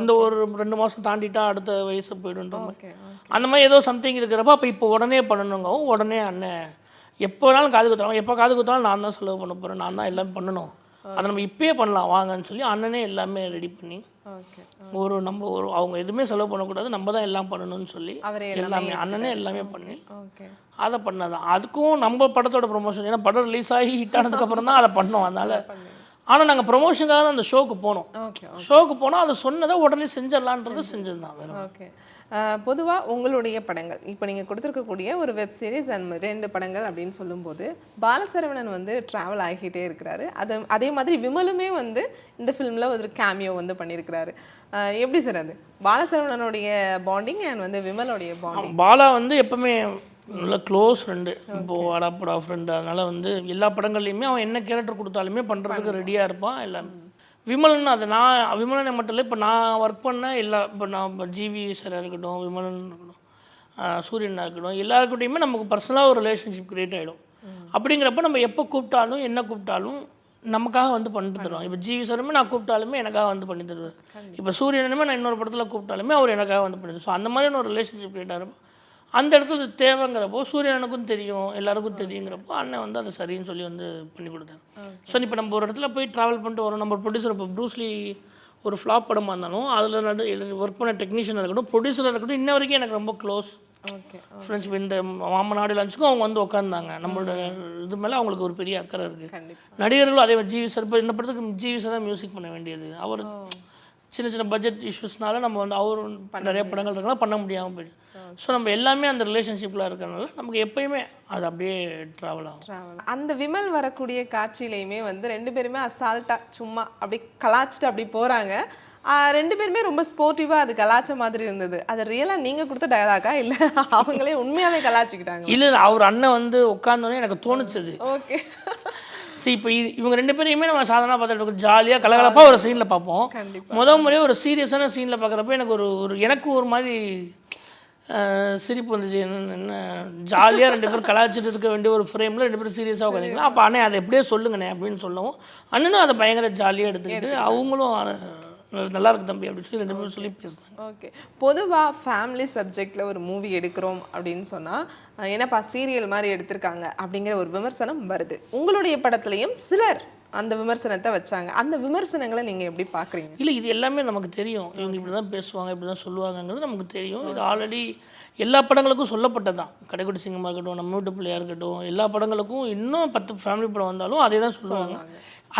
Speaker 2: இந்த ஒரு ரெண்டு மாதம் தாண்டிட்டா அடுத்த வயசு போயிடுன்ற மாதிரி. அந்த மாதிரி ஏதோ சம்திங் இருக்கிறப்ப அப்போ இப்போ உடனே பண்ணணுங்கவும் உடனே அண்ணன் எப்போ வேணாலும் காது குத்துறாங்க. எப்போ காது குத்தாலும் நான் தான் செலவு பண்ண போகிறேன் நான் தான் எல்லாமே பண்ணணும். அதை நம்ம இப்பயே பண்ணலாம். வாங்கன்னு சொல்லி அண்ணனே எல்லாமே ரெடி பண்ணி ஒரு நம்ம ஒரு அவங்க எதுவுமே செலவு பண்ணக்கூடாது. நம்ம தான் எல்லாம் பண்ணணும்னு சொல்லி எல்லாமே அண்ணனே எல்லாமே பண்ணி அதை பண்ணதான். அதுக்கும் நம்ம படத்தோட ப்ரொமோஷன் ஏன்னா படம் ரிலீஸ் ஆகி ஹிட் ஆனதுக்கப்புறம் தான் அதை பண்ணோம். அதனால் ஆனால் நாங்கள் ப்ரொமோஷனுக்காக தான் அந்த ஷோக்கு போனோம். ஷோக்கு போனால் அதை சொன்னதை உடனே செஞ்சிடலான்றது செஞ்சது தான் வேறு
Speaker 1: ஓகே. பொதுவாக உங்களுடைய படங்கள். இப்போ நீங்கள் கொடுத்துருக்கக்கூடிய ஒரு வெப் சீரிஸ் அண்ட் ரெண்டு படங்கள் அப்படின்னு சொல்லும்போது பாலசரவணன் வந்து ட்ராவல் ஆகிக்கிட்டே இருக்கிறாரு. அது அதே மாதிரி விமலுமே வந்து இந்த ஃபிலிமில் ஒரு கேமியோ வந்து பண்ணியிருக்கிறாரு. எப்படி சார் அது? பாலசரவணனுடைய பாண்டிங் அண்ட் வந்து விமலோடைய பாண்டிங்
Speaker 2: பாலா வந்து எப்பவுமே நல்ல க்ளோஸ் ஃப்ரெண்டு இப்போ அடாப்படா ஃப்ரெண்டு அதனால் வந்து எல்லா படங்கள்லையுமே அவன் என்ன கேரக்டர் கொடுத்தாலுமே பண்ணுறதுக்கு ரெடியாக இருப்பான் எல்லாமே. விமலன் அது நான் விமலனை மட்டும் இல்லை இப்போ நான் ஒர்க் பண்ண எல்லா இப்போ நான் ஜிவி சாராக இருக்கட்டும் விமலன் இருக்கட்டும் ஆஹ் சூரியனா இருக்கட்டும் எல்லாருக்கிட்டையுமே நமக்கு பர்சனலாக ஒரு ரிலேஷன்ஷிப் க்ரியேட் ஆகிடும் அப்படிங்கிறப்ப நம்ம எப்போ கூப்பிட்டாலும் என்ன கூப்பிட்டாலும் நமக்காக வந்து பண்ணிட்டு தருவோம் இப்போ ஜிவி சாருமே நான் கூப்பிட்டாலுமே எனக்காக வந்து பண்ணி தருவார். இப்போ சூரியனுமே நான் இன்னொரு படத்தில் கூப்பிட்டாலுமே அவர் எனக்காக வந்து பண்ணி ஸோ அந்த மாதிரியான ஒரு ரிலேஷன்ஷிப் க்ரியேட் ஆகிறப்போ அந்த இடத்துல தேவைங்கிறப்போ சூரியனுக்கும் தெரியும் எல்லாருக்கும் தெரியுங்கிறப்போ அண்ணன் வந்து அதை சரின்னு சொல்லி வந்து பண்ணி கொடுத்தாரு. ஸோ இப்போ நம்ம ஒரு இடத்துல போய் ட்ராவல் பண்ணிட்டு வரோம். நம்ம ப்ரொடியூசர் இப்போ ப்ரூஸ்லி ஒரு ஃப்ளாப் படமாக இருந்தாலும் அதில் நடு ஒர்க் பண்ண டெக்னீஷியனாக இருக்கட்டும் ப்ரொடியூசராக இருக்கட்டும் இன்ன வரைக்கும் எனக்கு ரொம்ப க்ளோஸ் ஃப்ரெண்ட்ஸ் இந்த மாமநாடு லஞ்சுக்கும் அவங்க வந்து உட்காந்தாங்க நம்மளோட இது மேலே அவங்களுக்கு ஒரு பெரிய அக்கறை இருக்குது நடிகர்களும் அதே மாதிரி ஜிவி சார் இப்போ இந்த படத்துக்கு ஜிவி சார் தான் மியூசிக் பண்ண வேண்டியது. அவர் சின்ன சின்ன பட்ஜெட் இஷ்யூஸ்னால நம்ம வந்து அவர் நிறைய படங்கள் இருக்கலாம் பண்ண முடியாமல் போயிடுச்சு. ஸோ நம்ம எல்லாமே அந்த ரிலேஷன்ஷிப்பில் இருக்கறனால நமக்கு எப்பயுமே அது அப்படியே ட்ராவல் ஆகும்.
Speaker 1: அந்த விமல் வரக்கூடிய காட்சியிலையுமே வந்து ரெண்டு பேருமே அசால்ட்டா சும்மா அப்படி கலாச்சிட்டு அப்படி போறாங்க. ஆஹ் ரெண்டு பேருமே ரொம்ப ஸ்போர்ட்டிவா அது கலாச்ச மாதிரி இருந்தது. அது ரியலா நீங்க கொடுத்த டயலாகா இல்ல அவங்களே உண்மையாவே கலாச்சிக்கிட்டாங்க?
Speaker 2: இல்லை அவர் அண்ணன் வந்து உட்காந்தோடனே எனக்கு தோணுச்சது
Speaker 1: ஓகே.
Speaker 2: சரி இப்போ இது இவங்க ரெண்டு பேரையுமே நம்ம சாதாரண பார்த்துட்டு ஜாலியாக கலகலப்பாக ஒரு சீனில் பார்ப்போம்.
Speaker 1: கண்டிப்பா.
Speaker 2: முத முறையே ஒரு சீரியஸான சீனில் பார்க்குறப்ப எனக்கு ஒரு ஒரு எனக்கு ஒரு மாதிரி சிரிப்பு வந்துச்சு. என்ன என்ன ஜாலியாக ரெண்டு பேரும் கலாச்சிட்டு இருக்க வேண்டிய ஒரு ஃப்ரேமில் ரெண்டு பேரும் சீரியஸாக உட்காந்திங்களா அப்போ அண்ணே அதை எப்படியே சொல்லுங்கண்ணே அப்படின்னு சொல்லவும். அண்ணனும் அதை பயங்கர ஜாலியாக எடுத்துக்கிட்டு அவங்களும் அதை நல்லா இருக்கு தம்பி அப்படின்னு சொல்லி ரெண்டு பேரும் சொல்லி பேசுனாங்க.
Speaker 1: ஓகே. பொதுவாக ஃபேமிலி சப்ஜெக்டில் ஒரு மூவி எடுக்கிறோம் அப்படின்னு சொன்னால் என்னப்பா சீரியல் மாதிரி எடுத்திருக்காங்க அப்படிங்கிற ஒரு விமர்சனம் வருது. உங்களுடைய படத்துலையும் சிலர் அந்த விமர்சனத்தை வச்சாங்க. அந்த விமர்சனங்களை நீங்கள் எப்படி பார்க்குறீங்க
Speaker 2: இல்லை இது எல்லாமே நமக்கு தெரியும். இவங்க இப்படி தான் பேசுவாங்க இப்படி தான் சொல்லுவாங்கங்கிறது நமக்கு தெரியும். இது ஆல்ரெடி எல்லா படங்களுக்கும் சொல்லப்பட்டது தான் கடைக்குடி சிங்கமாக இருக்கட்டும் நம்ம வீட்டு பிள்ளையாக இருக்கட்டும் எல்லா படங்களுக்கும் இன்னும் பத்து ஃபேமிலி படம் வந்தாலும் அதே தான் சொல்லுவாங்க.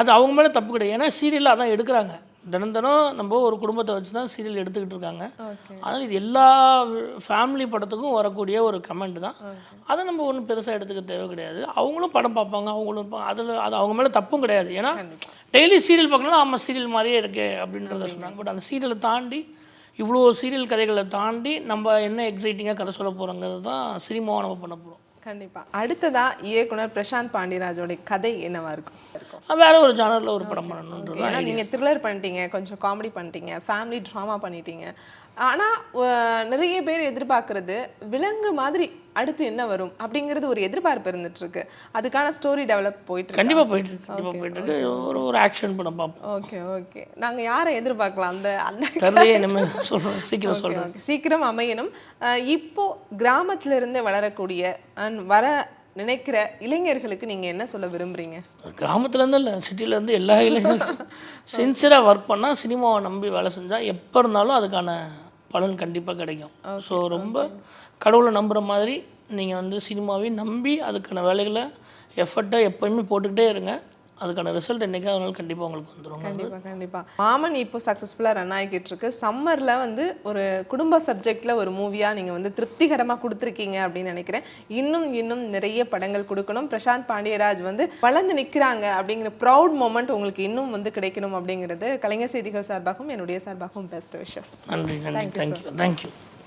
Speaker 2: அது அவங்க மேலே தப்பு கிடையாது. ஏன்னா சீரியலில் அதான் எடுக்கிறாங்க. தினம் தினம் நம்ம ஒரு குடும்பத்தை வச்சு தான் சீரியல் எடுத்துக்கிட்டு இருக்காங்க. அதனால் இது எல்லா ஃபேமிலி படத்துக்கும் வரக்கூடிய ஒரு கமெண்ட் தான். அதை நம்ம ஒன்றும் பெருசாக எடுத்துக்க தேவை கிடையாது. அவங்களும் படம் பார்ப்பாங்க அவங்களும் இருப்பாங்க. அதில் அது அவங்க மேலே தப்பும் கிடையாது. ஏன்னா டெய்லி சீரியல் பார்க்கணும் ஆமாம் சீரியல் மாதிரியே இருக்கு அப்படின்றத சொன்னாங்க. பட் அந்த சீரியலை தாண்டி இவ்வளோ சீரியல் கதைகளை தாண்டி நம்ம என்ன எக்ஸைட்டிங்காக கதை சொல்ல போகிறோங்கிறது தான் சினிமாவை நம்ம பண்ண போகிறோம்
Speaker 1: கண்டிப்பா. அடுத்ததா இயக்குனர் பிரசாந்த் பாண்டியராஜோட கதை என்னவா இருக்கும் இருக்கும்?
Speaker 2: வேற ஒரு ஜானரில் ஒரு படம் பண்ணணுன்றது
Speaker 1: ஏன்னா நீங்க த்ரில்லர் பண்ணிட்டீங்க கொஞ்சம் காமெடி பண்ணிட்டீங்க ஃபேமிலி ட்ராமா பண்ணிட்டீங்க. ஆனா அஹ், நிறைய பேர் எதிர்பார்க்கறது விலங்கு மாதிரி அடுத்து என்ன வரும் அப்படிங்கிறது ஒரு எதிர்பார்ப்பு இருந்துட்டு இருக்கு அதுக்கான ஸ்டோரி டெவலப் போயிட்டு
Speaker 2: கண்டிப்பாக போயிட்டு இருக்கு கண்டிப்பாக போயிட்டு இருக்கு ஒரு ஒரு ஆக்ஷன் படம் பார்ப்போம்
Speaker 1: ஓகே ஓகே நாங்க யாரை எதிர்பார்க்கலாம்? அந்த அந்த
Speaker 2: இனிமேல் சொல்கிறேன் சீக்கிரம்
Speaker 1: okay. சீக்கிரம் அமையணும். இப்போ கிராமத்துல இருந்து வளரக்கூடிய and வர நினைக்கிற இளைஞர்களுக்கு நீங்க என்ன சொல்ல விரும்புறீங்க?
Speaker 2: கிராமத்துலேருந்து இல்லை சிட்டிலேருந்து எல்லா இளைஞர்களும். சின்சியராக ஒர்க் பண்ணால் சினிமாவை நம்பி வேலை செஞ்சால் எப்போ இருந்தாலும் அதுக்கான பலன் கண்டிப்பாக கிடைக்கும். ஸோ ரொம்ப கடவுளை நம்புகிற மாதிரி நீங்கள் வந்து சினிமாவையும் நம்பி அதுக்கான வேலைகளை எஃபர்ட்டை எப்போயுமே போட்டுக்கிட்டே இருங்க. அதுக்கான ரிசல்ட் என்றைக்காவது ஒரு நாள் கண்டிப்பாக உங்களுக்கு வந்துடும்
Speaker 1: கண்டிப்பா கண்டிப்பா. மாமன் இப்போ சக்ஸஸ்ஃபுல்லா ரன் ஆகிக்கிட்டு இருக்கு சம்மர்ல வந்து ஒரு குடும்ப சப்ஜெக்ட்ல ஒரு மூவியா நீங்க வந்து திருப்திகரமா கொடுத்துருக்கீங்க அப்படின்னு நினைக்கிறேன். இன்னும் இன்னும் நிறைய படங்கள் கொடுக்கணும். பிரசாந்த் பாண்டியராஜ் வந்து வளர்ந்து நிக்கிறாங்க அப்படிங்கிற ப்ரௌட் மூமெண்ட் உங்களுக்கு இன்னும் வந்து கிடைக்கணும் அப்படிங்கிறது கலைஞர் செய்திகள் சார்பாகவும் என்னுடைய சார்பாகவும் பெஸ்ட் விஷஸ்
Speaker 2: நன்றி நன்றி. Thank you thank you